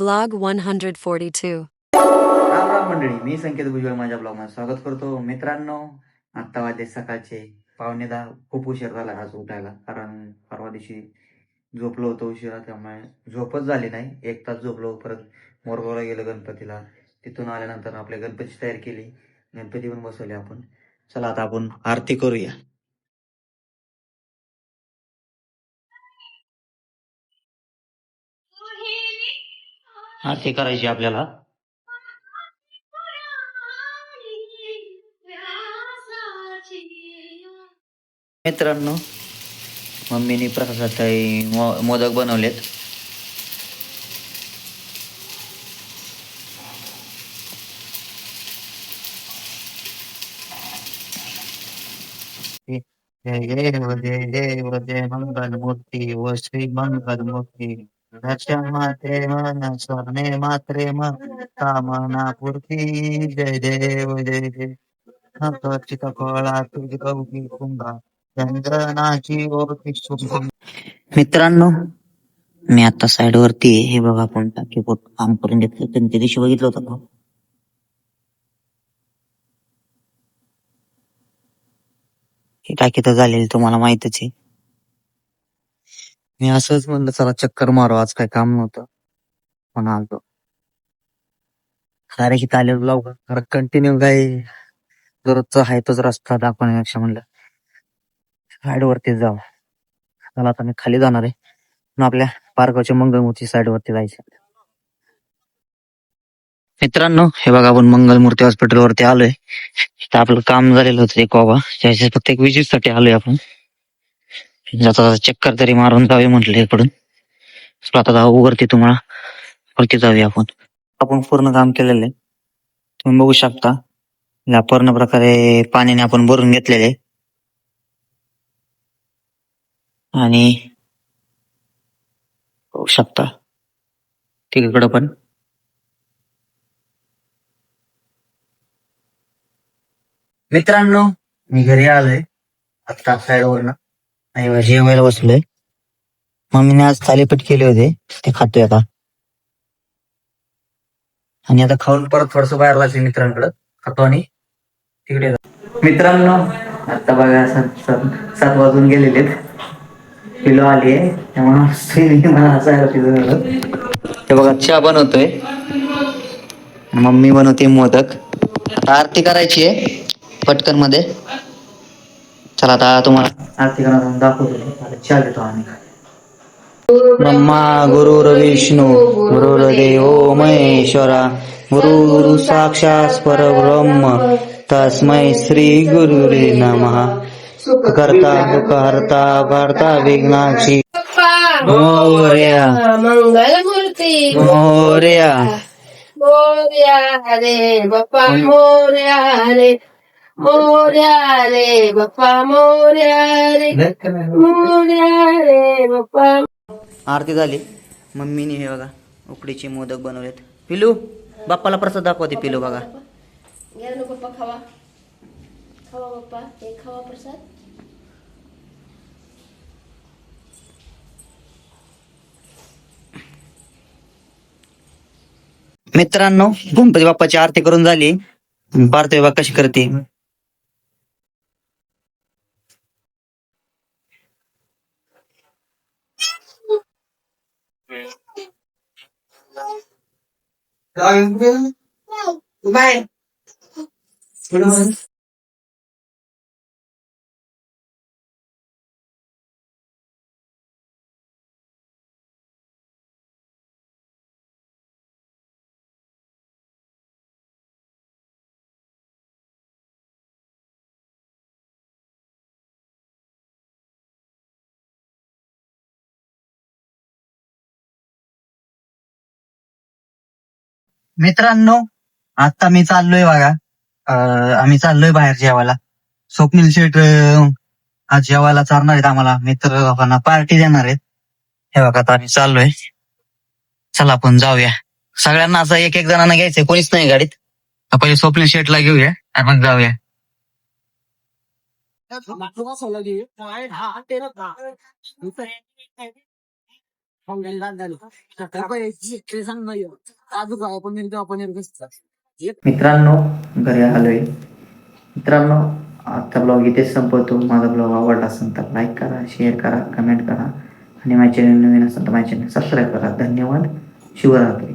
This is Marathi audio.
Vlog 142. राम राम मंडळी मी संकेत भुजबळ माझ्या ब्लॉगमध्ये स्वागत करतो. मित्रांनो आत्ता वाजले सकाळचे पावणे दहा. खूप उशीर झाला आज उठायला कारण परवा दिवशी झोपलो होतो उशिरा त्यामुळे झोपच झाली नाही. एक तास झोपलो परत मोरगावला गेलो गणपतीला. तिथून आल्यानंतर आपल्या गणपतीची तयारी केली. गणपती पण बसवले आपण. चला आता आपण आरती करूया. हा ते करायची आपल्याला. मित्रांनो मम्मीने प्रसादासाठी मो मोदक बनवलेत. जय जय जय जय मंगल मूर्ती व श्री मंगल मूर्ती मात्रे मन स्वर्णे मात्रे मन. कामना पूर्ती. जय देव जय देव. चित फळा तुझ गौरी कुंभा. चंद्रनाची ओळखी शुभ मित्रांनो मी आता साइड वरती आहे. हे बघा आपण टाकी पोट काम करून घेतलं. त्यांनी त्या दिवशी बघितलं होतं का? ही टाकी तर झालेली तुम्हाला माहितच आहे. मी असंच म्हणलं चला चक्कर मारू आज काय काम नव्हतं. पण आलो सारे की आलेलो लवकर कारण कंटिन्यू काही दररोजचा आहे तोच रस्ता दाखवण्यापेक्षा म्हणलं. साईड वरती जाऊ. चला आता मी खाली जाणार आहे. मग आपल्या पार्काच्या मंगलमूर्ती साईड वरती जायचं. मित्रांनो हे बघा आपण मंगलमूर्ती हॉस्पिटल वरती आलोय. आपलं काम झालेलं होतं एक बाबा. त्याच्या फक्त एक विजिटसाठी आलोय आपण. जाता चक्कर तरी मारून जावे म्हटलं इकडून. स्वतः आता जाऊ वरती तुम्हाला. वरती जाऊया आपण. आपण पूर्ण काम केलेलं आहे. तुम्ही बघू शकता. या पूर्ण प्रकारे पाण्याने आपण भरून घेतलेले आणि बघू शकता. तिकडं पण. मित्रांनो मी घरी आलोय. आता साईडवरनं आई जेवायला बसलोय. मम्मीने आज थालीपीठ केले होते ते खातोय आता. आणि आता खाऊन परत थोडस बाहेर लागले मित्रांकडे. खातो आणि तिकडे मित्रांनो आता बघा सात सात- वाजून गेलेले पिलो आली आहे त्यामुळे मला हसायला झालं. हे बघा चहा बनवतोय. मम्मी बनवते मोदक. आता आरती करायची आहे पटकनमध्ये. चला आता तुम्हाला आरती करा दाखवतो चहा देतो आम्ही. ब्रह्मा गुरुर्विष्णू गुरुर्देव महेश्वरा गुरु साक्षात परब्रह्म तस्मै श्री गुरुरे नमः. करता दुःखहर्ता भरता विघ्नाची मोर्या मंगलमूर्ती मोर्या मोर्या रे बाप्पा मोर्या रे मोर्या रे बाप्पा मोर्या रे मोर्या रे बाप्पा. आरती झाली. मम्मीने हे बघा उकडीचे मोदक बनवलेत. पिलू बाप्पाला प्रसाद दाखवते पिलू बघा. घ्या ना बाप्पा खावा. खावा बाप्पा हे खावा प्रसाद. मित्रांनो गणपती बाप्पाची आरती करून झाली. पार्थवी बा कशी करते? Rồi, bay. Rồi. मित्रांनो आता मी चाललोय बघा. आम्ही चाललोय बाहेर जेवायला. स्वप्नील शेठ आज जेवायला चालणार आहेत आम्हाला. मित्र लोकांना पार्टी देणार आहेत. हे बघा आता आम्ही चाललोय. चला आपण जाऊया. सगळ्यांना असं एक एक जणांना घ्यायचंय. कोणीच नाही गाडीत. पहिले स्वप्नील शेठला घेऊया आणि मग जाऊया. मित्रांनो घरी आलोय. मित्रांनो आजचा ब्लॉग इथेच संपवतो. माझा ब्लॉग आवडला असेल तर लाईक करा शेअर करा कमेंट करा आणि माझ्या चॅनल नवीन असेल तर माझ्या चॅनल सबस्क्राईब करा. धन्यवाद. शिवरात्री